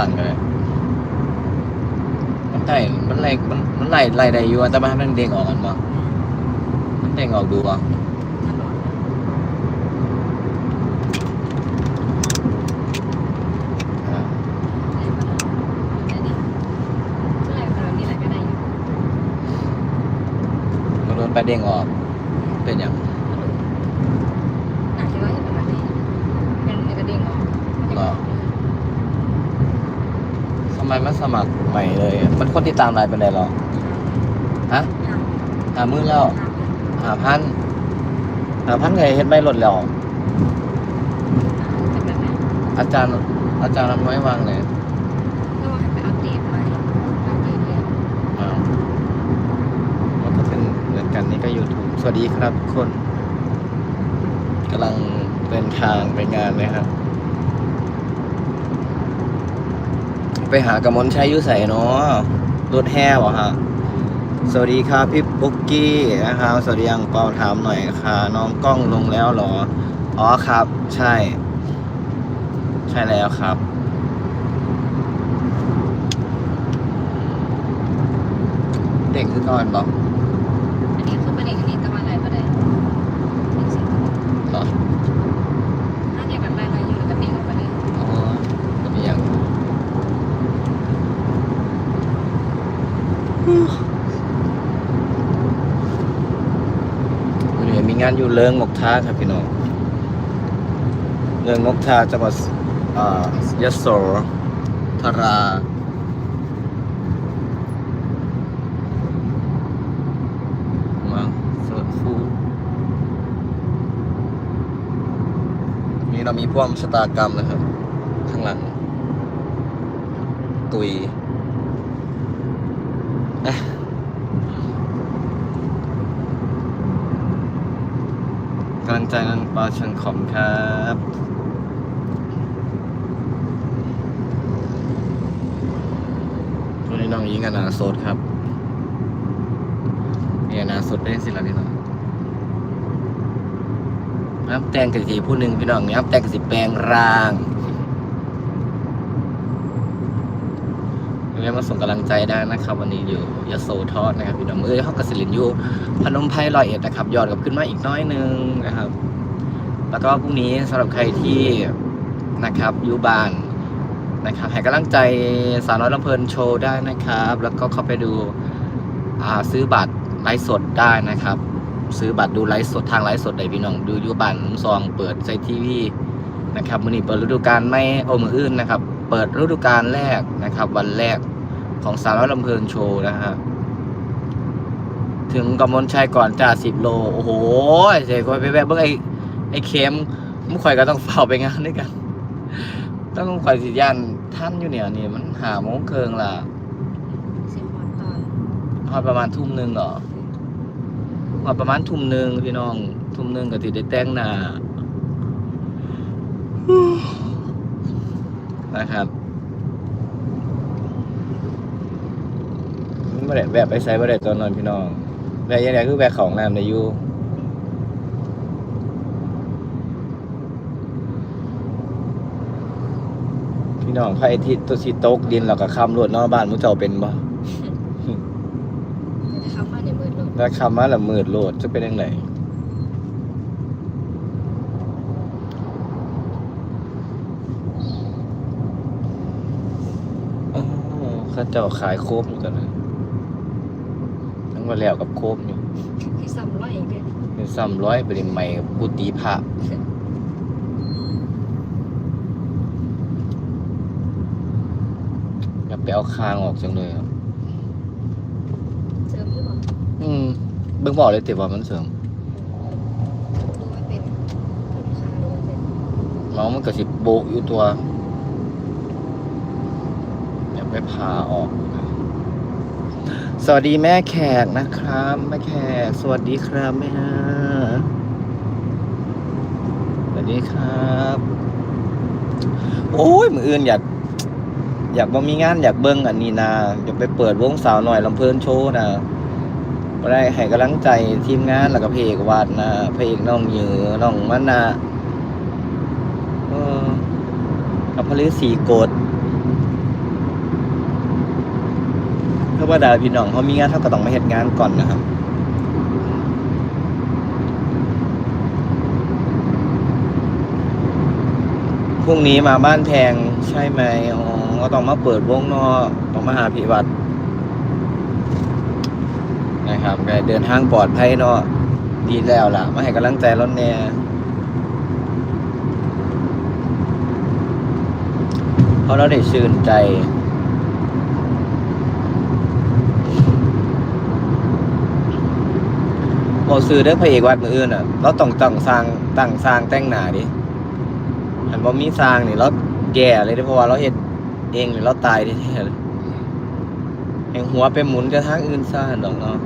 ตันกันเลยมันได้มันไล่มันมันไล่ไล่ได้อยู่อะแต่ว่ามันเด้งออกกันบ่มันเด้งออกดูบ่ตลอดอ่าได้ปะล่ะได้ดิเท่าไหร่ก็ได้นี่แหละก็ได้อยู่มันโดนไปเด้งออก เป็นอย่าง หนักที่ว่าจะเป็นแบบนี้เป็นในกระเด้งออก หรอทำไมไม่ สมัครใหม่เลยอะมันคนที่ตามไลน์เป็นไรหรอฮะห้าหามือแล้วห้าหาพันหาพันไงเฮ็ดไม่ลดแล้วเป็นแบบนี้อาจารย์อาจารย์ทำน้อยวางเลยก็ว่าให้ไปอัปเดตใหม่อัปเดตเนี่ยอ้าวมันก็เป็นเหมือนกันนี่ก็ YouTube สวัสดีครับทุกคนกำลังเดินทางไปงานเลยครับ ไปหากระมลชัยอยุใส่เนาะรถแห่เหรอฮะสวัสดีครับพี่ปุ๊กกี้นะครับสวัสดียังเปาถามหน่อยค่ะ น้องกล้องลงแล้วเหรอ อ๋อครับ ใช่ ใช่แล้วครับเด็กคือก่อนบอกอันนี้คือประเด็นอันนี้ตะวันอะไรประเด็นเป็นสิ่งเหรอ ถ้าเดียวกันได้ไหมอยู่แล้วก็เด้งออกไปเลย อ๋อก็มีอย่างวันนี้มีงานอยู่เลิงมกท่าครับพี่น้องเลิงมกท่าจังหวัดยโสธราี้เรามีพ่วงชะตากรรมนะครับ ข้างหลัง ตุยอะ กำลังใจนังปลาชังขอมครับวันนี้น้องยิงกันนาโซดครับเนี่ยนาโสดได้สิละพี่น้องน้ำแตงกะสีผู้หนึ่งพี่น้องน้ำแตงกะสีแปลงร่าง เรียกมาส่งกำลังใจได้นะครับ วันนี้อยู่ยโสธรนะครับพี่น้องเอ้ยห้องกสิลินอยู่พนมไพรลอยเอ็ดนะครับยอดกับขึ้นมาอีกน้อยหนึงนะครับ แล้วก็พรุ่งนี้สำหรับใครที่นะครับอยู่บ้านนะครับให้กำลังใจสาวน้อยลำเพลินโชว์ได้นะครับ แล้วก็เข้าไปดูซื้อบัตรไลฟ์สดได้นะครับ ซื้อบัตรดูไลฟ์สดทางไลฟ์สดได้พี่น้องดูยูบันซองเปิดใส่ทีวีนะครับมือนี้เปิดฤดูกาลไม่โอมืออื่นนะครับ เปิดฤดูกาลแรกนะครับ วันแรก ของสาวน้อยลำเพลินโชว์นะฮะถึงกำมลชัยก่อนจ่าสิบโล โอ้โหเจ๊ก็ไปแวะเบิ่งไอ้ไอ้เข็มมุข่อยก็ต้องเฝ้าไปงานด้วยกัน ต้องข่อยสิย่านท่านอยู่เนี่ยนี่มันหาโมงเคิงล่ะเสียงหอนตอนพอประมาณทุ่มหนึ่งเหรอว่าประมาณทุ่มหนึ่งพี่น้อง ทุ่มหนึ่งก็ติได้แต่งหน้านะครับ ไม่ได้แบบไปใส่ไม่ได้ตอนนอนพี่น้องแต่ยังไงคือแบกของน้ำในอยู่พี่น้องพระอาทิตย์ตัวสีตกดินแล้วก็คำรวดเนอกบ้านมุเจ้าเป็นบ่จะเข้ามาในมือลงแล้วคำว่าละมืดโลดจะเป็นยังไงอ๋อเข้าเจ้าขายโคบอยู่กันนะ ทั้งวันแล้วกับโคบอยู่ที่ซ้ำร้อยเองเด้อเป็นซ้ำร้อยไปเรียนใหม่กับกุฏิพระอยากไปเอาคางออกจังเลยครับเสริมหรือเปล่าอืมเบิ่งบอกเลยติว่ามันเสริมดูว่าเป็นลูกค้าดูว่าเป็นน้องมันก็สิโบกอยู่ตัวอยากไปพาออก สวัสดีแม่แขกนะครับแม่แขก สวัสดีครับแม่ฮะสวัสดีครับ โอ้ยมืออื่นอยากอยากบ่มีงานอยากเบิ่งอันนี้นะอยากไปเปิดวงสาวหน่อยลำเพลินโชว์นะบ่ได้ให้กำลังใจทีมงานแล้วก็เพลงวาดนะเพลงน้องเหยือน้องมันนะเออกับพระฤาษีโกด ธรรมดาพี่น้องเขามีงานเขาก็ต้องมาเฮ็ดงานก่อนนะครับพรุ่งนี้มาบ้านแพงใช่ไหมอ๋อก็ต้องมาเปิดวงนอกต้องมาหาพิวัตรนะครับก็เดินทางปลอดภัยเนาะดีแล้วล่ะ มาให้กำลังใจรถแน่เพราะเราได้ชื่นใจ บอกซื้อเด้อพระเอกวัดมืออื่นอะเราต้องตั้งสร้างตั้งสร้างแต่งหน้าดิอันบ่มีสร้างนี่เราแย่เลยเด้อเพราะว่าเราเฮ็ดเองนี่เราตายแท้ๆเลยแห่งหัวไปหมุนกระทางอื่นซ่าดอกเนาะ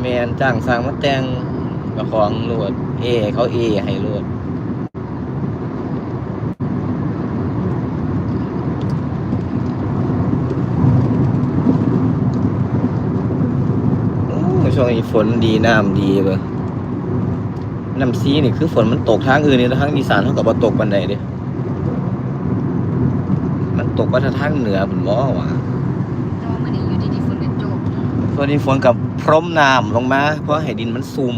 แมนจ้างสร้างมาแต่งกับของรวดเอให้เขาเอให้รวดโอ้ ช่วงนี้ฝนดีน้ำดีเบ่น้ำซีนี่คือฝนมันตกทางอื่นนี่ทางอีสานเท่ากับว่าตกบันไดเด้มันตกว่าทางเหนือผมบอกว่าแต่ว่ามันนี้อยู่ดีๆฝนเป็นโจกส่วนนี้ฝนกับพรมน้ำลงมา เพราะให้ดินมันซุ่ม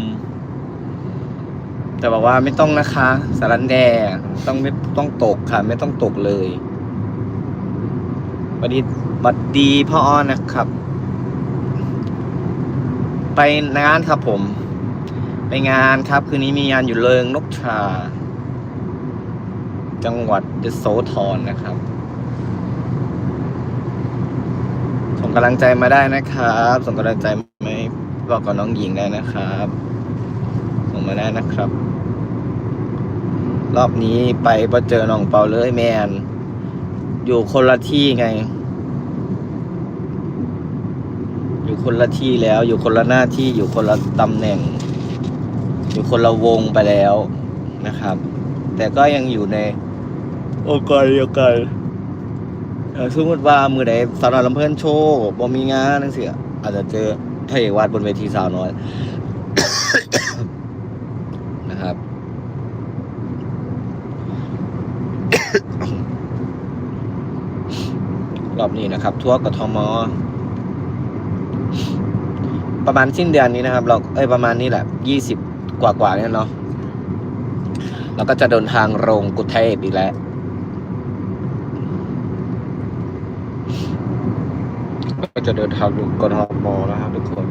แต่บอกว่าไม่ต้องนะคะ สารันแดต้องไม่ต้องตกค่ะ ไม่ต้องตกเลยบัดดีบัดดีพ่ออ้อนนะครับ ไปงานครับผม ไปงานครับคืนนี้มีงานอยู่เริงนกชา จังหวัดยโสธรนะครับส่งกำลังใจมาได้นะครับส่งกำลังใจไม่บอกกับน้องหญิงได้นะครับส่งมาได้นะครับ รอบนี้ไปพอเจอน้องเปาเลยแมนอยู่คนละที่ไง อยู่คนละที่แล้ว อยู่คนละหน้าที่อยู่คนละตำแหน่ง อยู่คนละวงไปแล้วนะครับ แต่ก็ยังอยู่ในองค์กรเดียวกันสมมติว่ามือใดสาวน้อยลำเพิ่นโชว์บ่มีงานนั่นสิอาจจะเจอพระเอกวาดบนเวทีสาวน้อยนะครับ รอบนี้นะครับ ทัวร์กทม ประมาณสิ้นเดือนนี้นะครับ เราเอ้ยประมาณนี้แหละยี่สิบกว่ากว่าเนี่ยเนาะเราก็จะเดินทางลงกุเทพอีกแล้วก็จะเดินทางลงกทมนะครับทุกคน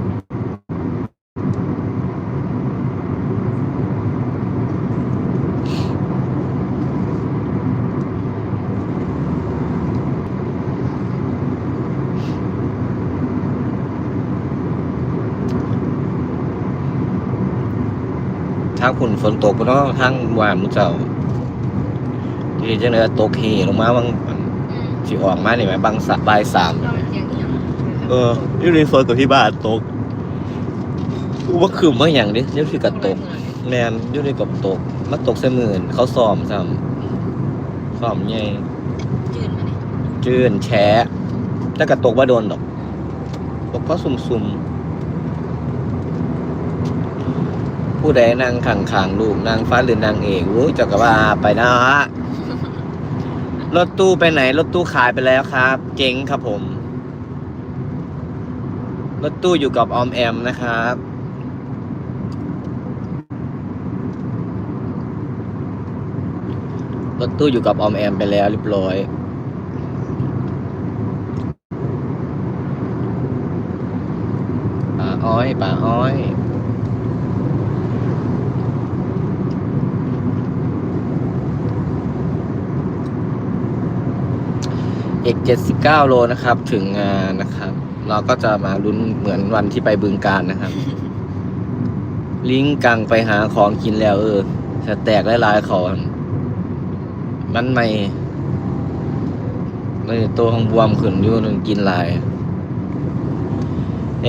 างฝุ่นฝนตกเนาะทางหวานมุเจ้าที่จังเลยตกเฮลงมาบางอืมสิออกมานี่ไหมบางสะบายสามเราเสียงอีหยังเออยูนิฟอร์มกับที่บ้านตกกูว่าคืมว่าอย่างนี้ยูนิกับตกแมนยูนิกับตกมาตกเสมือนเขาซ้อมซ้ำซ้อมใหญ่จืดมาเนี่ยจื้นแฉะแต่กระตกว่าโดนดอกตกเพราะซุ่มๆ ผู้ใดนั่งขังขางลูกนางฟ้าหรือนางเอกรู้จักกับว่าไปนะฮะรถตู้ไปไหน รถตู้ขายไปแล้วครับ เจ๊งครับผม รถตู้อยู่กับออมแอมนะครับรถตู้อยู่กับออมแอมไปแล้วเรียบร้อย ป่าอ้อย ป่าอ้อย อีกเจ็ดสิบเก้าโลนะครับ ถึงงานนะครับ เราก็จะมาลุ้นเหมือนวันที่ไปบึงการนะครับ ลิงกังไปหาของกินแล้วเออจะแตกหลายๆของมันไม่ไม่ตัวของบวมขึ้นอยู่นึงกินหลาย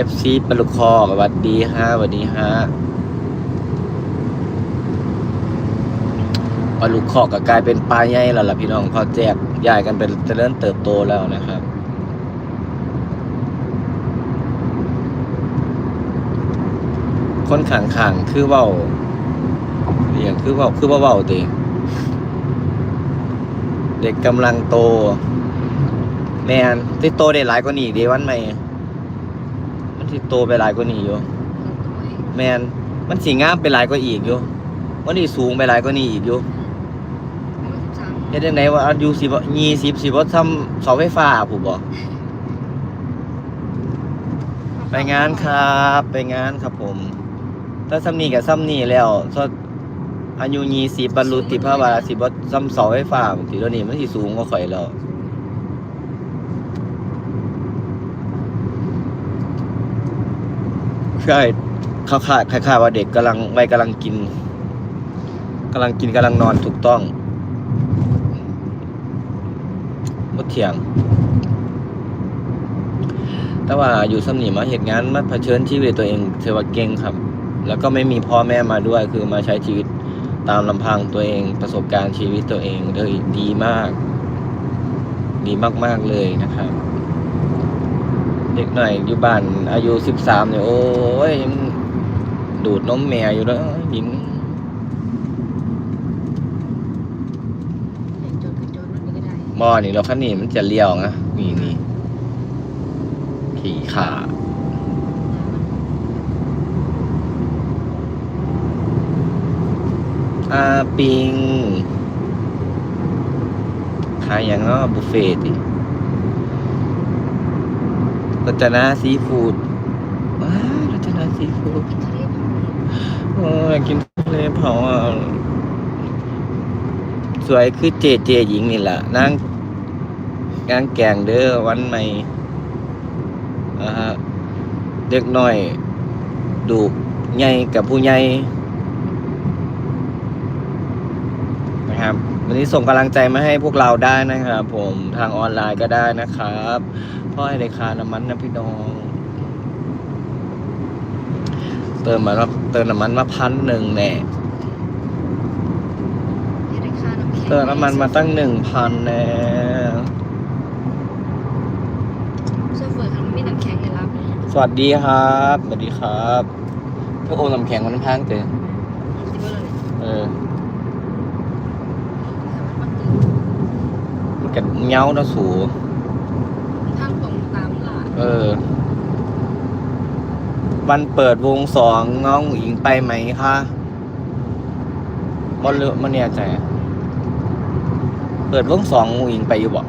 FC ปลุกคอสวัสดีฮะสวัสดีฮะ ปลุกคอก็กลายเป็นปลาใหญ่แล้วล่ะพี่น้องพอแจกย้ายกันเป็นเจริญเติบโตแล้วนะครับคนขังขังคือเว้าเรียกคือเว้าคือเว้าเว้าติเด็กกำลังโตแมนที่โตได้หลายกว่านี้อีกเดีวันใหม่สิโตไปหลายกว่านี้อยู่แมนมันสีงามไปหลายกว่าอีกอยู่มันนี่สูงไปหลายกว่านี้อีกอยู่ เฮ็ดจังไดว่าอายุสิบ่ยี่สิบสิบ่ซ้ำเสาไฟฟ้าผู้บ่ไปงานครับ ไปงานครับผมถ้าซ้ำนี้กับซ้ำนี้แล้วถ้าอายุยี่สิบบรรลุติภาวะสิบ่ซ้ำเสาไฟฟ้าบางทีแล้วนี่มันสิสูงกว่าข่อยแล้วใช่เขาคาดคล้ายๆว่าเด็กกำลังวัยกำลังกินกำลังกินกำลังนอนถูกต้องบ่ เถียง แต่ว่าอยู่สำนีมาเหตุงานมาเผชิญชีวิตตัวเองเทว่าเก่งครับ แล้วก็ไม่มีพ่อแม่มาด้วย คือมาใช้ชีวิตตามลำพังตัวเองประสบการณ์ชีวิตตัวเองเลยดีมาก ดีมาก ๆ เลยนะครับ เด็กหน่อยอยู่บ้านอายุสิบสามเนี่ยโอ้ยดูดนมแม่อยู่แล้วหญิง โจนโจนมัน ก็ได้มอนี่เราคันนี้มันจะเลี้ยวนะนี่นี่ขี่ขาอาปิงขายอย่างเนาะบุฟเฟ่ต์ดิรัตนาซีฟูดว้ารัตนาซีฟูดกินทะเลเผาโอ้ยกินทะเลเผาสวยคือเจเจหญิงนี่แหละนาง นางแกงเด้อวันใหม่นะฮะเด็กน้อย ดูใหญ่กับผู้ใหญ่นะครับ วันนี้ส่งกำลังใจมาให้พวกเราได้นะครับผมทางออนไลน์ก็ได้นะครับพ่อให้ราคาน้ำมันนะพี่น้อง เติมมาเติมน้ำมันมาพันหนึ่งแน่ให้ได้ค่าน้ำแข็งเติมน้ำมันมาตั้งหนึ่งพันแน่ โซเฟอร์ทำไม่น้ำแข็งเลยรับเนี่ยสวัสดีครับ สวัสดีครับพวกโอมน้ำแข็งมันพังเต็มสิบเบอร์เลยเออแต่ว่ามันตื่นมันกันเงาเนาะสูทางตรงตามหลาดเออ วันเปิดวงสองน้องหญิงไปไหมคะบอลเลือมันเนี่ยใจอะเปิดวงสององหญิงไปอยู่บอก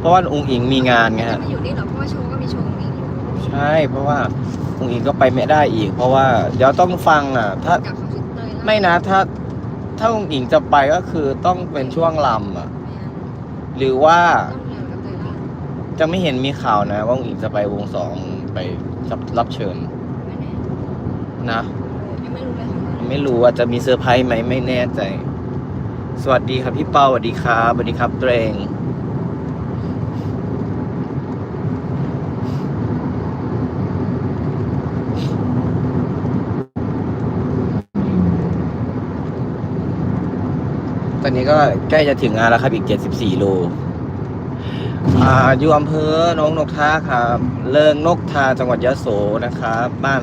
เพราะว่าองหญิงมีงานไงจะฮะมาอยู่นี่หรอเพราะว่าโชว์ก็มีโชว์อีกอยู่ใช่ เพราะว่าองค์อิงก็ไปไม่ได้อีก เพราะว่าเดี๋ยวต้องฟังอะ ถ้ากับเขาสิเตยแล้วไม่นะถ้าถ้าองค์อิงจะไปก็คือต้องเป็นช่วงลำอะหรือว่าต้องเรียนกับเตยล่าจะไม่เห็นมีข่าวนะ ว่าองค์อิงจะไปวงสองไปรับรับเชิญไม่แน่นะ ยังไม่รู้เลยค่ะไม่รู้ว่าจะมีเซอร์ไพรส์ไหมไม่แน่ใจ สวัสดีครับพี่เป้าสวัสดีครับสวัสดีครับเตรง อนนี้ก็ใกล้จะถึงงานแล้วครับอีก 74 โล อ่า อยู่อำเภอหนองนกท่าครับ เลิงนกทาจังหวัดยะโสนะครับ บ้าน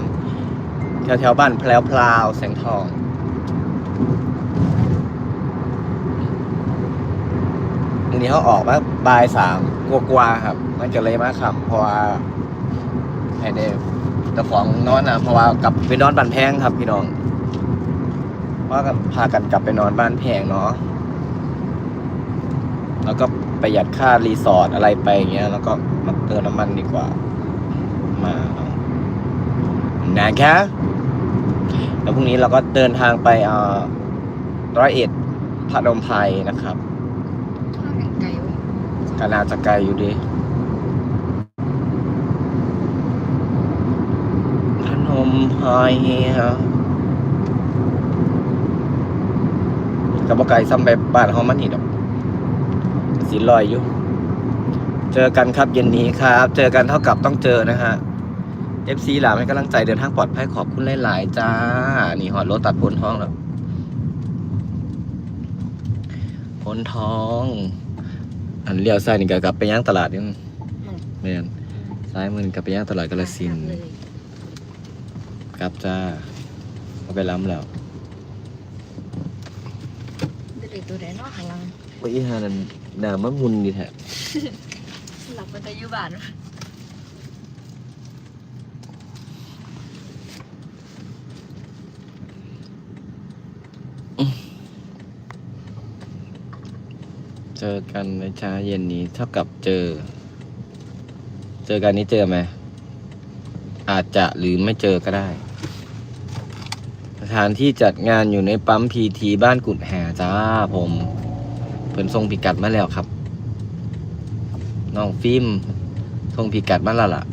แถวแถวๆบ้านแพลวพลาวแสงทอง วันนี้เขาออกมาบ่ายสามกว่าๆครับ มันก็เลยมาคำเพราะว่าให้ได้เจ้าของนอนนะเพราะว่ากลับไปนอนบ้านแพงครับพี่น้องว่ากันพากันกลับไปนอนบ้านแพงเนาะ แล้วก็ประหยัดค่ารีสอร์ทอะไรไปอย่างเงี้ย แล้วก็มาเติมน้ำมันดีกว่า มานะคะแล้วพรุ่งนี้เราก็เดินทางไปเอ่อร้อยเอ็ดพระนมไพรนะครับถ้ากันไกลเว้ยก็น่าจะไกลอยู่ดีพนมไพรกับบ่ไกลซ้ำไปบ้านเฮามันนี่ดอก สิลอยอยู่ เจอกันครับเย็นนี้ครับ เจอกันเท่ากับต้องเจอนะฮะ FC หลามให้กำลังใจเดินทางปลอดภัยขอบคุณหลายๆจ้า นี่หอดรถตัดพ้นท้องแล้วพ้นท้อง อันเลี้ยวซ้ายนี่ก็กลับไปย่างตลาดนี่มันแม่นซ้ายมือนี่กลับไปย่างตลาดกาฬสินธุ์เลยกลับจ้าก็ไปล้ำแล้วเด็กๆตัวแดนนอกข้างหลัง ไปอีหานั่นหามันมุนนี่แท้ หลับมันจะยู่บานเจอกันในเช้าเย็นนี้เท่ากับเจอ เจอกันนี้เจอไหม อาจจะหรือไม่เจอก็ได้ สถานที่จัดงานอยู่ในปั๊มพีทีบ้านกุดแห่จ้าผม พิ่นส่งพิกัดมาแล้วครับ น้องฟิล์มส่งพิกัดมาแล้วล่ะ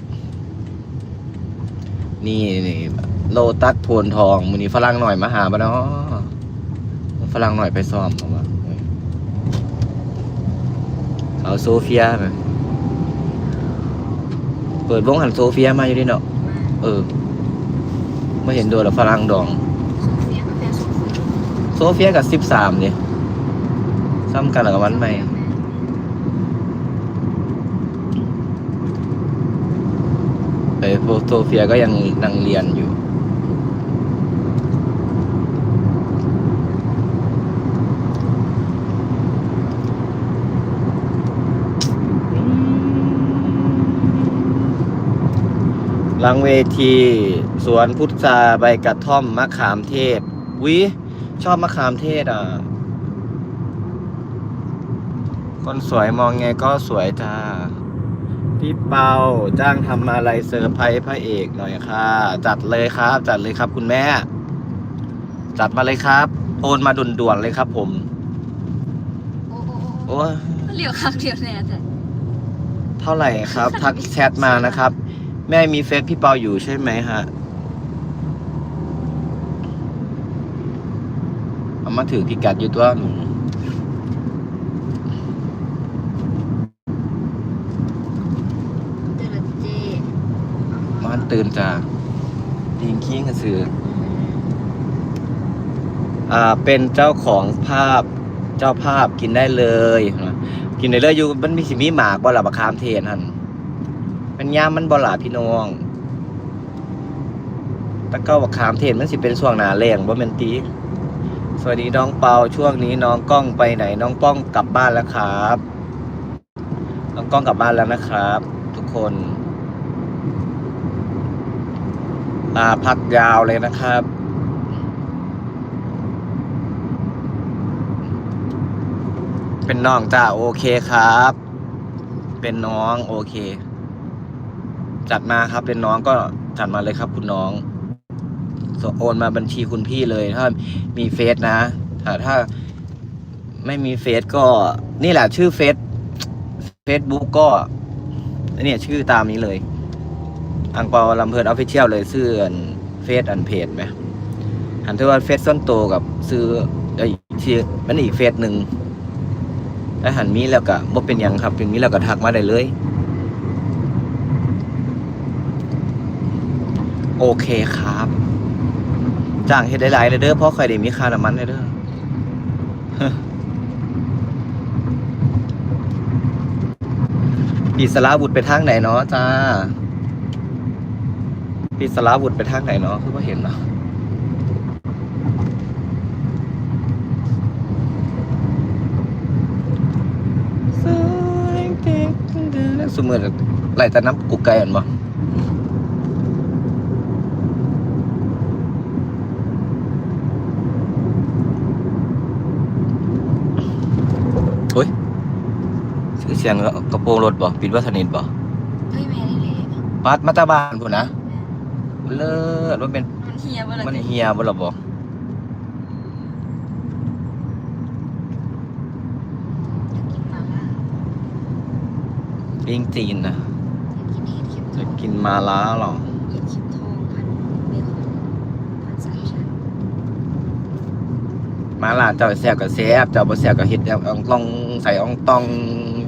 นี่นี่โลตัสโพนทองมือนี้ฝรั่งหน่อยมาหาบ้าเนาะฝรั่งหน่อยไปซ้อมผมว่าเอาโซเฟียไหมเปิดวงหันโซเฟียมาอยู่ดิเนาะเออไม่เห็นโดนหรอฝรั่งดอง โซเฟียกับสิบสามเนี่ย ซ้ำกันหรอกับวันใหม่แต่โซเฟียก็ยังนั่งเรียนอยู่หลังเวที สวนพุทราใบกระท่อม มะขามเทศวิชอบมะขามเทศอะ คนสวยมองไงก็สวยจ้า พี่เปาจ้างทำอะไรเซอร์ไพรส์พระเอกหน่อยค่ะ จัดเลยครับ จัดเลยครับคุณแม่ จัดมาเลยครับ โอนมาด่วนๆเลยครับผม โอ้โอ้โอ้โอ้ยเหลียวข้างเดียวแน่แต่เท่าไหร่ครับ ทักแชทมานะครับ แม่มีเฟซพี่เปาอยู่ใช่ไหมฮะเอามาถือพิกัดอยู่ตัวหนู เจรเจ มัน ตื่นจ้าดิงคิงกันซื้ออ่าเป็นเจ้าของภาพเจ้าภาพกินได้เลย กินได้เลยอยู่มันมีสิมีหมากบ่ล่ะบักคามเทนหันเป็นยามมันบ่ล่ะพี่น้องตะเก้าบักคามเทนมันสิเป็นช่วงหนาแรงบ่แม่นตีสวัสดีน้องเปาช่วงนี้น้องกล้องไปไหน น้องป้องกลับบ้านแล้วครับ น้องกล้องกลับบ้านแล้วนะครับ ทุกคน ลาพักยาวเลยนะครับ เป็นน้องจ้าโอเคครับ เป็นน้องโอเค จัดมาครับเป็นน้องก็จัดมาเลยครับ คุณน้องส่งโอนมาบัญชีคุณพี่เลยถ้ามีเฟซนะถ้าถ้าไม่มีเฟซก็นี่แหละชื่อเฟซเฟซบุ๊กก็เนี่ยชื่อตามนี้เลย อังเปาลำเพลินออฟฟิเชียลเลยซื้ออันเฟซอันเพจไหมหันที่ว่าเฟซส้นโตกับซื้อไอ้ที่มันอีกเฟซหนึ่งแล้วหันมีแล้วก็บ่เป็นยังครับเป็นมีแล้วก็ทักมาได้เลย โอเคครับจ้างเฮ็ดได้หลายเลยเด้อเพราะใครได้มีค่าน้ำมันเลยเด้อปีสลาบุตรไปทางไหนเนาะจ้า ปีสลาบุตรไปทางไหนเนาะคือว่าเห็นเนาะสมมติไหลแต่น้ำกุกไก่อันบ่โอ้ยชื่อเสียงกระโปรงรถบ่ปิดว่าสนิทบ่เฮ้ยแม่นี่เลยปัดมาตาบานพุ่นนะ เลิศว่าเป็น มันเฮียบ่ล่ะมันเฮียบ่ล่ะบ่อยากกินมาล่าลิงจีนนะอยากกินเห็ดเข็มทองจะกินมาล้าหรอเห็ดเข็มทองพันเบคอนพันสามชั้นมาล่าเจ้าแซ่บกับแซ่บเจ้าบ่แซ่บกับเฮ็ดแบบอ่องต้องใส่อ่องต้อง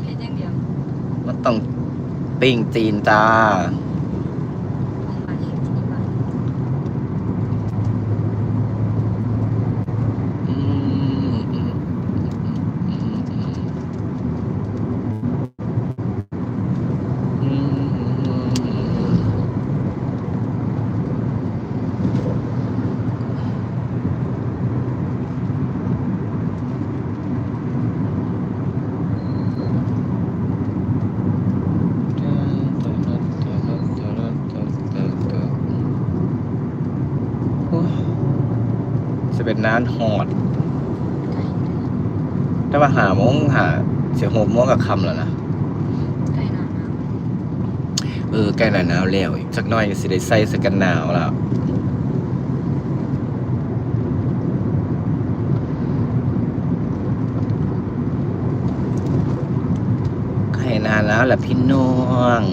เห็ดอย่างเดียวมันต้องปิ้งจีนจ้า ของบ้านเห็ดที่บ้าน อืมอืมอืมอืมโอ้ยจะ เป็นน้านหอดไก่ถ้าว่าหาโมงหา เสียหกโมงกับคำแล้วนะใกล้หน้าหนาวเออใกล้หน้าหนาวแล้วอีกสักหน่อยก็สิได้ใส่เสื้อกันหนาวแล้วใกล้หนานแล้วแหละพี่น้อง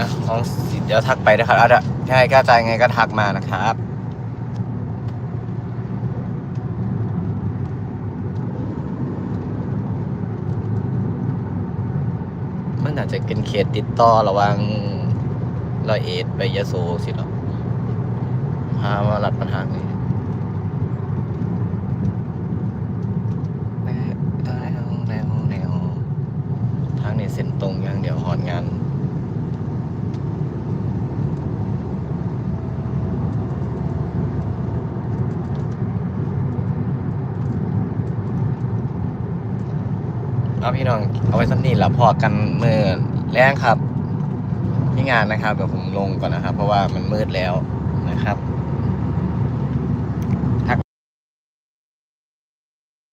นะน้องสิ เดี๋ยวทักไปนะครับอะเดี๋ยวถ้าใครกล้าใจไงก็ทักมานะครับมันอาจจะเป็นเขตติดต่อระวังร้อยเอ็ดไปยะโสสิหรอพามาลัดปัญหานี้แนวแนวแนวทางนี้เส้นตรงอย่างเดียวหอนงาน เอาพี่น้องเอาไว้สักนิดแหละพอกันเมื่อแรงครับที่งานนะครับเดี๋ยวผมลงก่อนนะครับ เพราะว่ามันมืดแล้ว